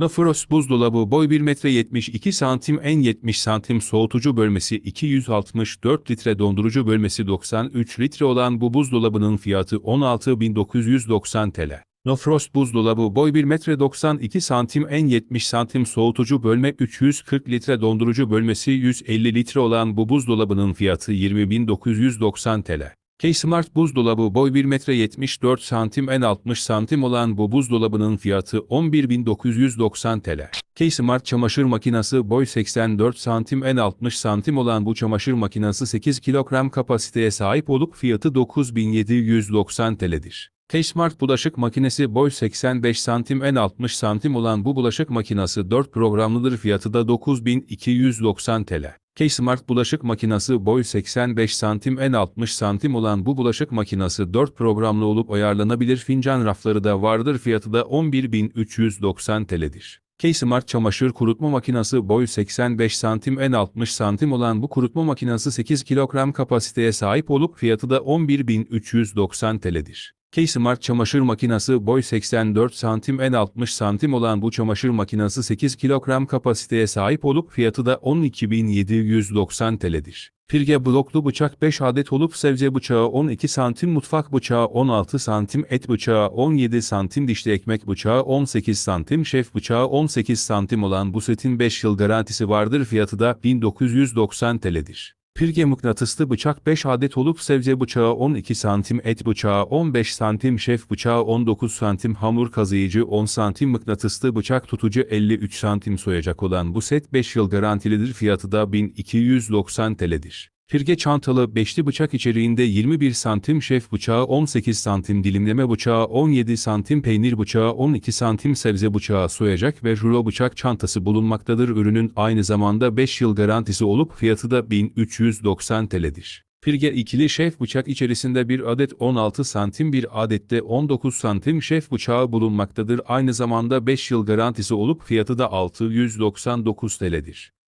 Nafros buzdolabı boy 1 metre 72 santim en 70 santim soğutucu bölmesi 264 litre dondurucu bölmesi 93 litre olan bu buzdolabının fiyatı 16.990 TL. Nofrost buzdolabı boy 1 metre 92 santim en 70 santim soğutucu bölme 340 litre dondurucu bölmesi 150 litre olan bu buzdolabının fiyatı 20.990 TL. K-Smart buzdolabı boy 1 metre 74 santim en 60 santim olan bu buzdolabının fiyatı 11.990 TL. K-Smart çamaşır makinesi boy 84 santim en 60 santim olan bu çamaşır makinesi 8 kilogram kapasiteye sahip olup fiyatı 9.790 TL'dir. K-Smart bulaşık makinesi boy 85 santim en 60 santim olan bu bulaşık makinesi 4 programlıdır fiyatı da 9290 TL. K-Smart bulaşık makinesi boy 85 santim en 60 santim olan bu bulaşık makinesi 4 programlı olup ayarlanabilir fincan rafları da vardır fiyatı da 11.390 TL'dir. K-Smart çamaşır kurutma makinesi boy 85 santim en 60 santim olan bu kurutma makinesi 8 kilogram kapasiteye sahip olup fiyatı da 11.390 TL'dir. K-Smart çamaşır makinesi boy 84 santim en 60 santim olan bu çamaşır makinesi 8 kilogram kapasiteye sahip olup fiyatı da 12.790 TL'dir. Pirge bloklu bıçak 5 adet olup sebze bıçağı 12 santim, mutfak bıçağı 16 santim, et bıçağı 17 santim, dişli ekmek bıçağı 18 santim, şef bıçağı 18 santim olan bu setin 5 yıl garantisi vardır fiyatı da 1990 TL'dir. Pirge mıknatıslı bıçak 5 adet olup sebze bıçağı 12 santim, et bıçağı 15 santim, şef bıçağı 19 santim, hamur kazıyıcı 10 santim, mıknatıslı bıçak tutucu 53 santim soyacak olan bu set 5 yıl garantilidir fiyatı da 1290 TL'dir. Pirge çantalı beşli bıçak içeriğinde 21 santim şef bıçağı 18 santim dilimleme bıçağı 17 santim peynir bıçağı 12 santim sebze bıçağı soyacak ve rulo bıçak çantası bulunmaktadır. Ürünün aynı zamanda 5 yıl garantisi olup fiyatı da 1390 TL'dir. Pirge ikili şef bıçak içerisinde bir adet 16 santim bir adette 19 santim şef bıçağı bulunmaktadır. Aynı zamanda 5 yıl garantisi olup fiyatı da 699 TL'dir.